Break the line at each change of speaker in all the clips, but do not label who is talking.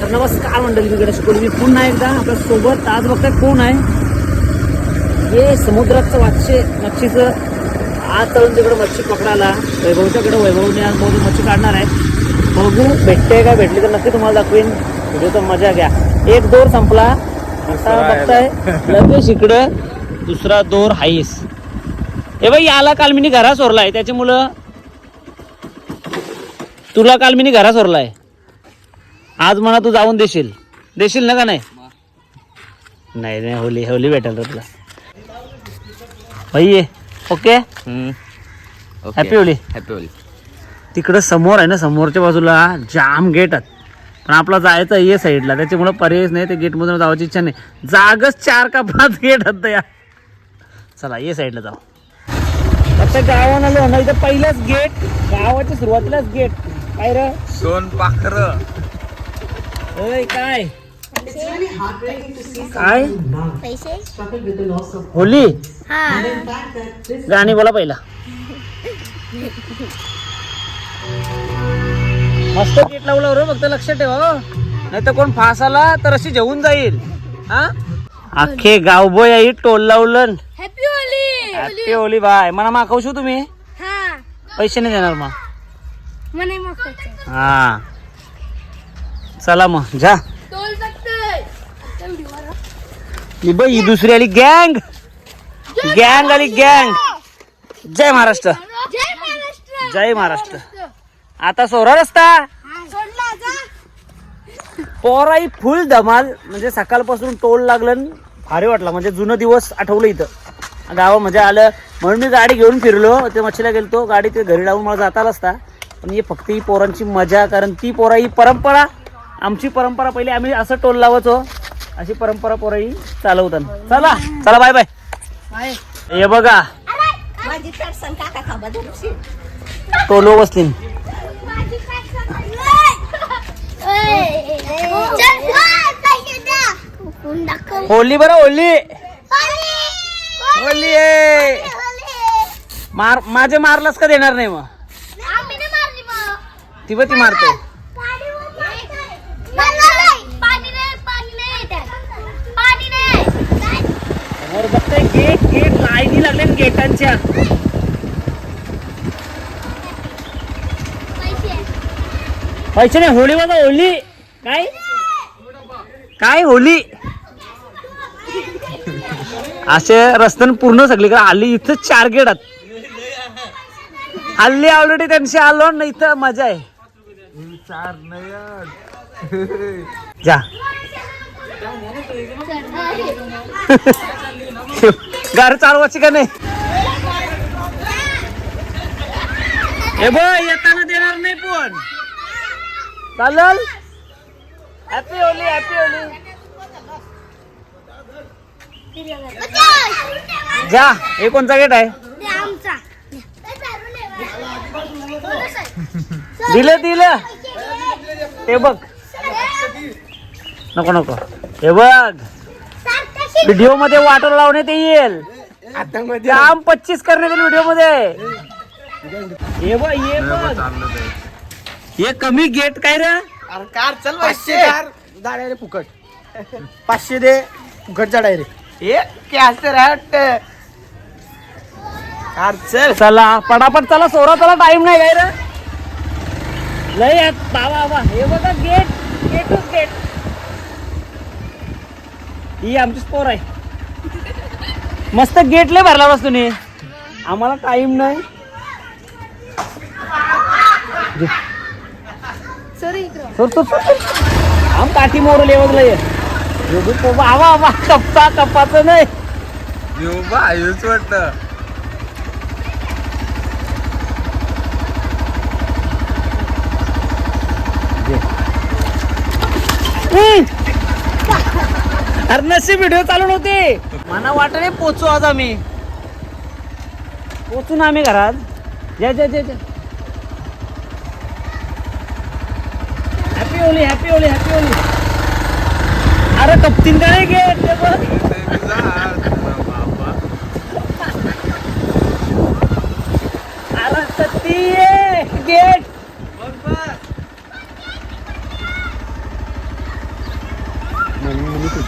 तर नमस्कार मंडळी मी गणेश कोळी. मी पुन्हा एकदा आपल्यासोबत आज बघताय कोण आहे? हे समुद्राचं वाचे मच्छीचं आज चालून तिकडे मच्छी पकडायला वैभवच्याकडे वैभवने आज बहुतेक मच्छी काढणार आहे. बघू भेटते का भेटली तर नक्की तुम्हाला दाखवीन. व्हिडिओ तर मजा घ्या. एक दोर संपला. आता बघताय लगेच इकडं दुसरा दोर हाईस. हे बाई याला काल मी घरा सोरलाय. त्याच्यामुळं तुला काल मी घरा सोरलाय. आज म्हणा तू जाऊन देशील. देशील ना का नाही? नाही नाही होली होली भेटेल रे तुला. भाई ये. Okay? Happy Holi.
Happy Holi.
तिकडं समोर आहे ना समोरच्या बाजूला जाम गेट आहेत. पण आपला जायचं आहे ये साईडला त्याच्यामुळं पर्यायच नाही ते गेटमधून जायची इच्छा नाही. जागच चार का पाच गेट आहेत या चला ये साईडला जाऊ. आता गावानं आलो ना इथं पहिलंच गेट गावाच्या सुरुवातीलाच गेट काय रे?
सोन पाखर.
काय? काय?
पैसे?
होली?
हा.
गाणी बोला पहिला. मस्त गेट लावला रे फक्त लक्ष ठेवा नाही तर कोण फास आला तर अशी जेवून जाईल. हा? अख्खे गावबोय आई टोल लावलं.
Happy Holi
happy Holi bye. मला मागवशो तुम्ही?
हा.
पैसे नाही देणार मग. हा. चला मग जा. ही बाई ही दुसरी आली गँग. गँग आली गँग. जय महाराष्ट्र.
जय महाराष्ट्र.
जय महाराष्ट्र. आता सोरा रस्ता.
हा
पोराई फुल धमाल. म्हणजे सकाळपासून टोल लागलं भारी वाटला. म्हणजे जुनं दिवस आठवलं इथं. गावामध्ये आलं. म्हणून मी गाडी घेऊन फिरलो. ते मच्छीला गेलतो. गाडी ते घरी लावून मला जाता असता. पण ही फक्त ही पोरांची मजा कारण ती पोरा ही परंपरा. आमची परंपरा पहिली आम्ही असं टोल लावायचो. अशी परंपरा पोरा ही चालवतात चला चला बाय बाय. हे बघा. टोलो बसली होली बरं होली. होली! आहे. मार माझे मारलास का देणार नाही मग? ती ती मारते बघताय गेट गेट लाईनी लागले गेटांच्या. पैसे नाही होळी बघा होली काय? काय होली असे रस्त्यानं पूर्ण सगळीकडे. हल्ली इथं चार गेट आहेत. हल्ली ऑलरेडी त्यांची आलो ना इथं मजा आहे. जा. गाडी चालवायची का नाही? हे बघ येताना देणार नाही पण. चालल? हॅपी होली हॅपी होली जा हे कोणता गेट आहे? दिलं दिलं. ते बघ. नको नको. हे बघ. व्हिडिओमध्ये वाटर लावण्यात येईल. जाम पच्चीस करण्यात येईल व्हिडिओमध्ये हे बघ हे बघ. हे कमी गेट काय रे?
अरे कार चल पाचशे कार. जाड्या रे फुकट. पाचशे दे. फुकट जाडाय रे. हे कॅश तर कार चल.
चला पटापट चला सोरा चला टाइम नाही काय रे? लय बाबा. हे बघा गेट गेटच गेट. ही आमची स्पोर आहे. मस्त गेट लय भरला बस तुम्ही. आम्हाला टाइम नाही. सोर सोर. आम काठी मोर लेवल ये कप्पा कप्पाचं नाही.
येऊच वाटत.
अरे नशीब व्हिडिओ चालू नव्हते मला वाटले पोचू आज आम्ही. पोचू ना आम्ही घरात. जय जय जय जय happy Holi happy Holi happy Holi अरे कप्तीन काय गेट ते अरे कत्ती गेट.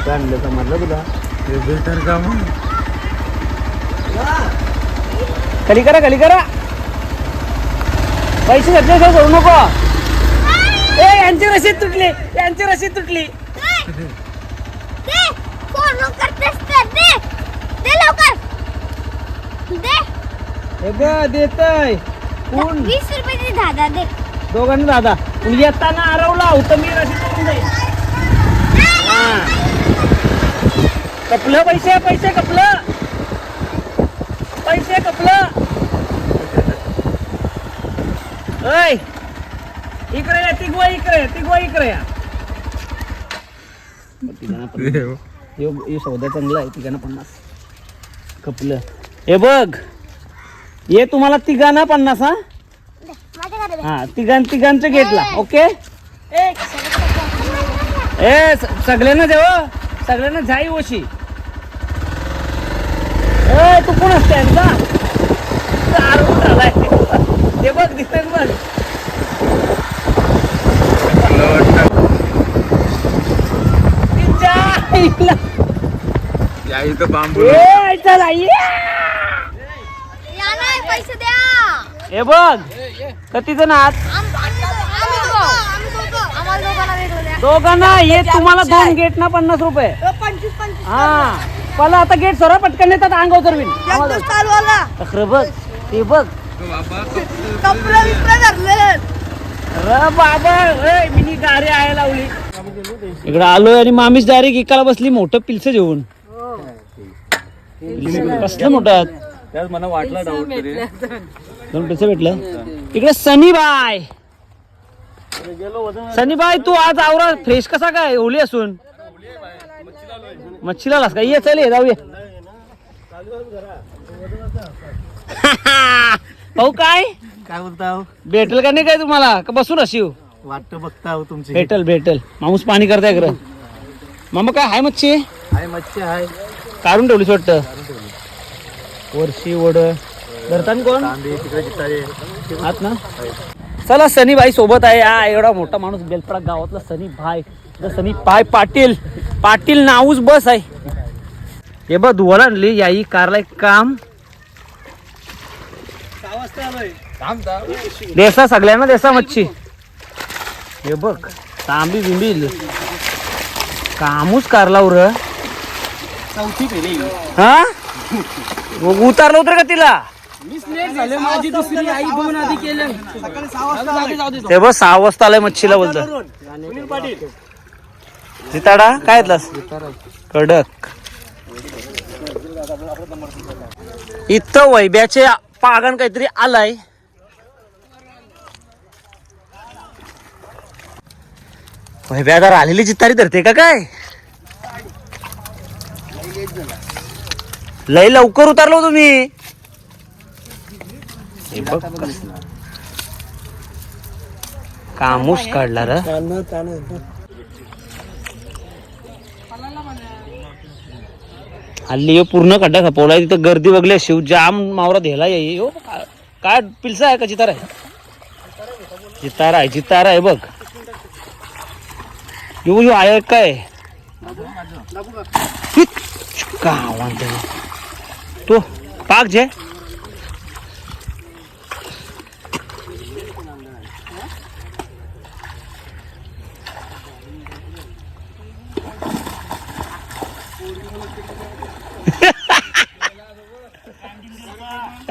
सुट्टा आणलं समजलं तुला.
ते बेटर का मग?
खाली करा खाली करा. पैसे घेतल्याशिवाय करू नको. ए यांची रशीद तुटली यांची रशीद तुटली. हे देतय. कोण?
वीस रुपयाची दादा दे.
दोघांनी दादा. येताना आरवला होतं मी रशीद करून दे. हा. कपलं पैसे पैसे कपलं. पैसे कपलं. ऐ इकडे या तिगवा इकडे तिगवा इकडे या. यो यो सौदा चांगला आहे तिघांना पन्नास. कपलं. हे बघ ये तुम्हाला तिघांना पन्नास हा? हा तिघां तिघांचं घेतला ओके? ए सगळ्यांना देव. सगळ्यांना जाई ओशी. कोण असते का झालाय ते बघ दिसतंय बघ.
बांबू
हे बघ किती जण आहात
दोघांना
हे तुम्हाला दोन गेट ना पन्नास रुपये. हा. मला आता गेट सोडा पटकन येतात अंगावर तर बिन.
चालवाला
अखरं बघ ते बघ.
कपडे धरले
अरे बाबा ए, मिनी गाडी आहे लावली. इकडे आलोय आणि मामीच डायरेक्ट एकाला बसली मोठं पिल्स पिल्स कसलं मोठं?
त्यात मला वाटला डाऊट तरी.
दोन पिल्स भेटलं. इकडे सनी बाय सनी बाय तू आज आवरा फ्रेश कसा काय? ओली असून. मच्छीला लास का ये चल ये जाऊया भाऊ काय?
काय बोलता
भेटेल का नाही काय तुम्हाला? का बसून अशी
वाटत बघता हो तुमची.
भेटल भेटल. माणूस पाणी करताय खरं मामा काय हाय मच्छी?
हाय मच्छी हाय.
काढून ठेवलीस वाटतं? वर्षी वड. धरतान कोण? आत ना. चला सनी भाई सोबत आहे. हा एवढा मोठा माणूस बेलपडा गावातला सनी भाई. जसं मी पाय पाटील पाटील नाऊच बस आहे. हे बघ धुवाला आणली याई कारला एक काम. देसा सगळ्यांना देसा मच्छी. हे बघ तांबी बिंबी. कामूच कारला उर. हा? उतारलं उतर का तिला? ते बघ सहा वाजता आलाय मच्छीला बोलतो जिताडा काय येतलास कडक. इथं वैब्याचे पागण काहीतरी आलाय. वैब्यादार आलेली जितारी धरते का काय? लय लवकर उतरलो तुम्ही. कामूस काढला र. हल्ली यो पूर्ण खड्डा खपवला तिथं गर्दी वगैरे शिव जाम मावरा ध्याला ये हो काय पिलसा आहे का चितारा आहे? चितार आहे चितारा आहे बघ. यो यो आहे काय? गावान तो पाक जे.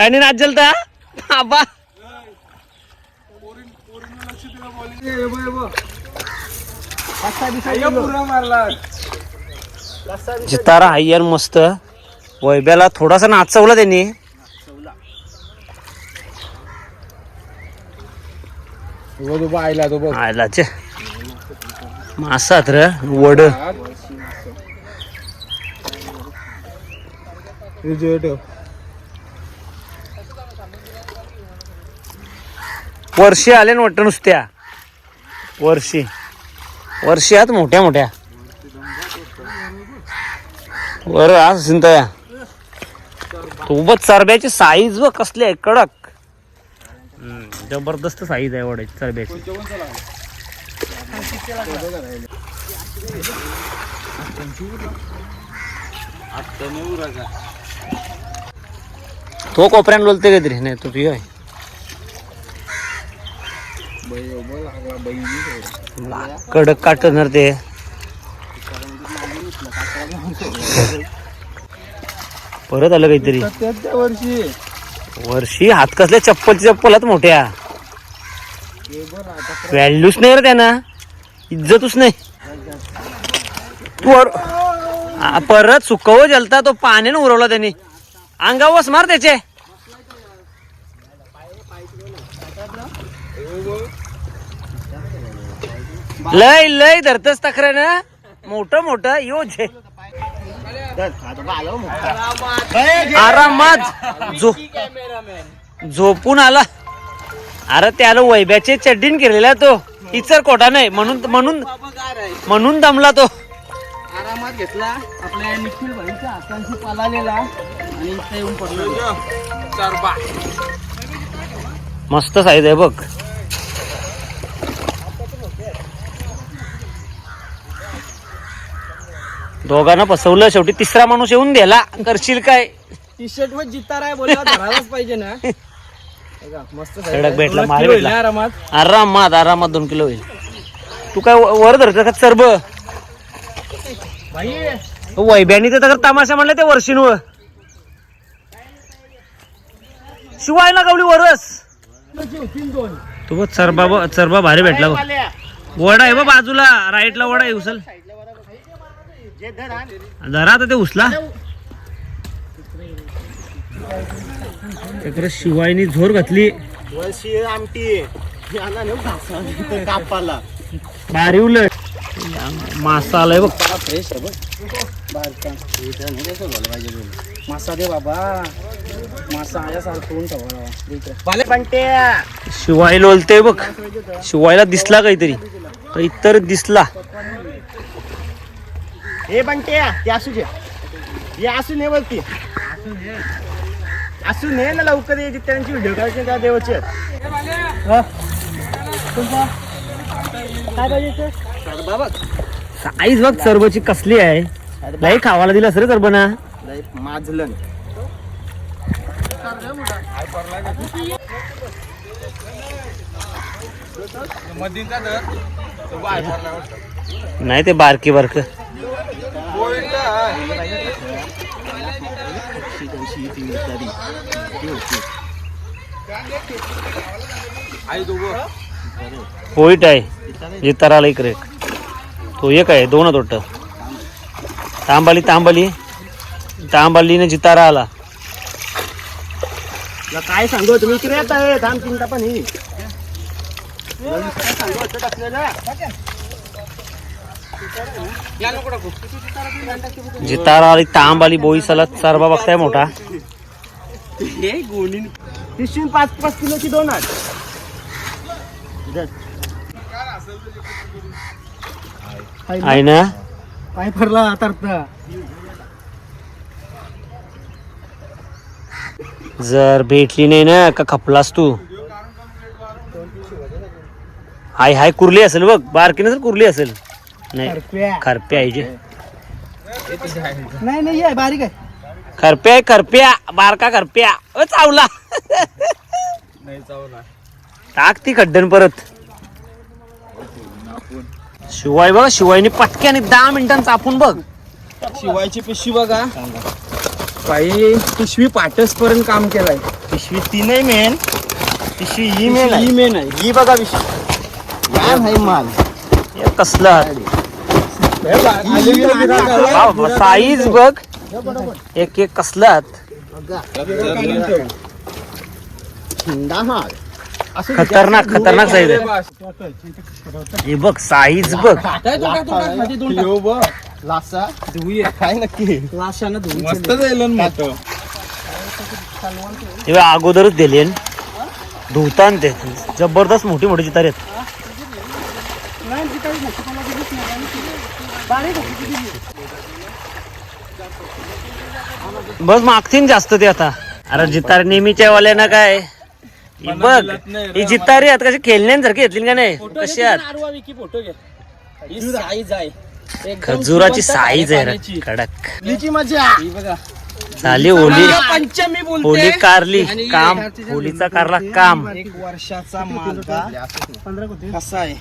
आणि नाच जलता आबा. जितारा आहे यार मस्त. वैब्याला थोडासा नाचवला त्यांनी.
आयला तो बघ
आयला चे मासात र वड वर्षी आले ना वाटतं नुसत्या. वर्षी. वर्षी आत मोठ्या मोठ्या. वर आज चिंता सोबत चरब्याची साईज व कसली आहे कडक. जबरदस्त साईज आहे वडाची चरब्याची. हो तो कोपऱ्यान बोलते काहीतरी नाही तो तुझी आहे कडक काटणार ते. परत आलं काहीतरी.
वर्षी
वर्षी हात कसल्या चप्पल चप्पल मोठ्या. व्हॅल्यूच नाही रे त्यांना. इज्जतच नाही. तू परत सुकव जलता तो पाण्याने उरवला त्यांनी. अंगावस मार त्याचे. लय लय धरतस तक्रार ना. मोठं मोठं. यो झे. आरामात झो झोपून आला. अरे त्याला वैब्याचे चड्डीन केलेला तो. इचर कोटा नाही. म्हणून म्हणून म्हणून दमला तो.
आरामात घेतला. आपल्या निखिल भाईच्या हातांशी पालालेला आणि इथे येऊन पडला.
मस्त साईज आहे बघ. दोघांना फसवलं शेवटी तिसरा माणूस येऊन दिला करशील काय?
टी शर्ट वर जितार आहे धरायलाच पाहिजे ना. का, मस्त size
कडक
आहे.
भेटला,
दोन
माल
किलो होईल
भेटला.
ना आरामात?
आरामात आरामात दोन किलो होईल तू काय व- वर धरतो का सरब
भाई
वैब्यानी तर तमाशा म्हणलं ते वर्षींवर. शिवायला गवली वरस. तू बघ चरबा ब- चरबा भारी भेटला बघ. वडा आहे बघ बाजूला राईटला वडा आहे उचल. जरा आता ते उचला. त्याकडे शिवायनी झोर घातली.
वर्षी आमटी. याला नेऊ घासा कापाला.
भारी उलट. मासा आलाय बघ.
फ्रेश आहे बघ. बारका बोल मासा दे बाबा. मासा ठेवा पंटे
शिवाय लोलते बघ. शिवायला दिसला काहीतरी. काहीतरी दिसला.
हे बंटे ते असू घे हे असू नये वरती. असू नये ना लवकर ये त्यांची व्हिडिओ करायची त्या देवाची. काय पाहिजे बाबा
साईज बघ चरबची कसली आहे. लई खावाला दिला सर चरबना
माजलन
वाटतं.
नाही ते बारकी बारक. पोईट आहे. जिताराला इकडे. तो एक आहे दोन तोट. तांबाली तांबाली. तांबालीने जितारा आला
तुला काय सांगू तुम्ही इकडे येत आहे थांब चिंता पण ही काय सांगू टाकलेलं?
जितारा आली तांबाली बोई सलत सरबा बघताय मोठा.
हे गोणी. पिशवी पाच पाच किलोची दोन आठ
आहे ना?
पाय फरला तरता
जर भेटली नाही ना का खपलास तू? हाय हाय कुर्ली असेल बघ. बारकी नसेल कुर्ली असेल. नाही खरपे आहे जे.
नाही नाही आहे बारीक आहे.
खरप्या आहे खरप्या. बारका खरप्या. अ चावला.
नाही चावला.
टाक ती खड्डन परत. शिवाय बघ शिवायने पटक्याने दहा मिनिटांचा चापून बघ.
शिवायची पिशवी बघा. बाई पिशवी पाटस पर्यंत काम केलंय. पिशवी ती नाही मेन पिशवी ही मेन ही मेन आहे. ही बघा पिशवी. या नाही माल.
हे कसलं. साईज बघ. एक एक कसलं हात.
हिंदा माल
खतरनाक खतरनाक साईज आहे. हे बघ साईज बघ.
लासा. काय नक्की? लाशानं धुवून
मस्त जाईल मोठं
हे बघ, अगोदरच दिले धुतान ते. जबरदस्त मोठी मोठी चितार आहेत. बस मागतील जास्त ते आता. अरे जितार नेहमीच्या वाल्यानं काय? ही बघ ही जितारी आहेत कशी खेळण्यांसारखी घेतली का नाही? कशी आहेत?
विकी फोटो घे ही साईज आहे.
खजुराची साईज आहे रे, कडक
लिची मजा. ही बघा.
झाली होली
पंचमी बोलते.
होली कारली. काम. होलीचा कारला काम.
एक वर्षाचा मालदा कसा आहे?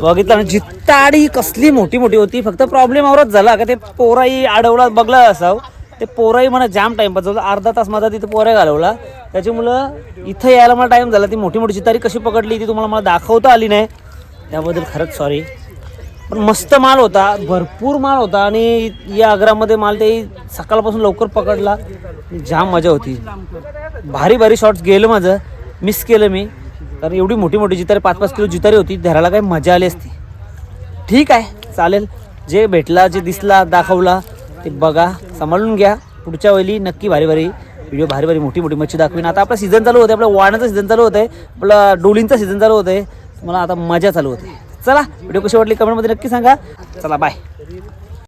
बघितलं ना ताडी कसली मोठी मोठी होती. फक्त प्रॉब्लेम आवरच झाला का ते पोराई अडवला बघला असाव. ते पोराई म्हणा जाम टाइमपास झाला अर्धा तास माझा तिथे पोऱ्या घालवला. त्याच्यामुळं इथं यायला मला टाइम झाला. ती मोठी मोठी चितारी कशी पकडली ती तुम्हाला मला दाखवता आली नाही. त्याबद्दल खरंच सॉरी पण मस्त माल होता. भरपूर माल होता आणि या आग्रामध्ये माल ते सकाळपासून लवकर पकडला. जाम मजा होती. भारी भारी शॉट्स गेलं माझं. मिस केलं मी. कारण एवढी मोठी मोठी जितारी पाच पाच किलो जितारी होती धरायला काही मजा आली असती. ठीक आहे चालेल. जे भेटला जे दिसला दाखवला ते बघा सांभाळून घ्या. पुढच्या वेळी नक्की भारी भारी व्हिडिओ भारी भारी मोठी मोठी मच्छी दाखवीन. आता आपला सीझन चालू होते आपला वाण्याचा सीझन चालू होतं आहे आपला डोलींचा सीझन चालू होत आहे मला आता मजा चालू होते. चला व्हिडिओ कशी वाटली कमेंटमध्ये नक्की सांगा. चला बाय